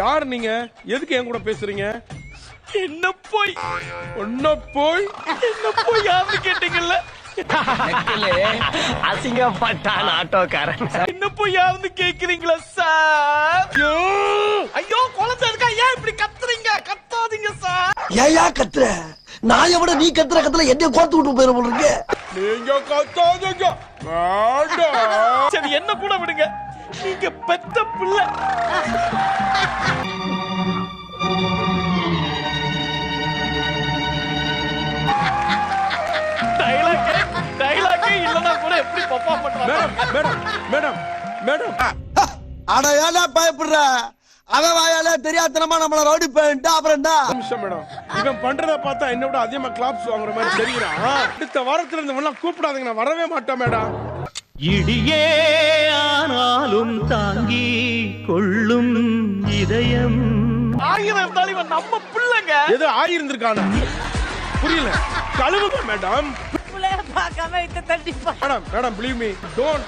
யார் நீங்க? எதுக்கு என் கூட பேசுறீங்க? என்ன போய்? ஒன்ன போய்? என்ன போய் யாருன்னு கேட்டீங்கல்ல? அசிங்கப்பட்டான் ஆட்டோக்காரன். என்ன போய் யாருன்னு கேக்குறீங்களா சார்? ஐயோ! ஐயோ குழந்தை இருக்கா ஏன் இப்படி கத்துறீங்க? கத்தாதீங்க சார். ஏயா கத்துற? நான் விட நீ கத்துற கத்துல என்ன கோத்து விட்டு போயிட போல இருக்கு. நீங்க கத்தாதீங்க. சரி என்ன கூட விடுங்க. நீங்க பெத்த பிள்ளை. டைலாக் டைலாக்கே இல்லனா கூட எப்படி பர்ஃபார்ம் பண்றாங்க? Madam madam madam madam. அட ஏடா பயப்படுற? அவன் வாயால தெரியாதனமா நம்மள ரவுடி பண்ணிட்டா அப்புறம் என்ன? ஒரு நிமிஷம் மேடம். இவன் பண்றத பார்த்தா என்ன விட அதிகமா கிளாப்ஸ் வாங்குற மாதிரி தெரியுறான் அடுத்த வாரத்துல எல்லாம் கூப்பிடாதீங்க. நான் வரவே மாட்டேன் மேடம். இடியே ஆனாலும் தாங்கி கொள்ளும் ஆயிரம் இருந்தாலும் இவன் நம்ம பிள்ளைங்க. எது ஆயிருந்திருக்கானா? புரியல. கழுவுங்க மேடம் பிள்ளைய பார்க்காம இத்த தட்டி madam madam believe me don't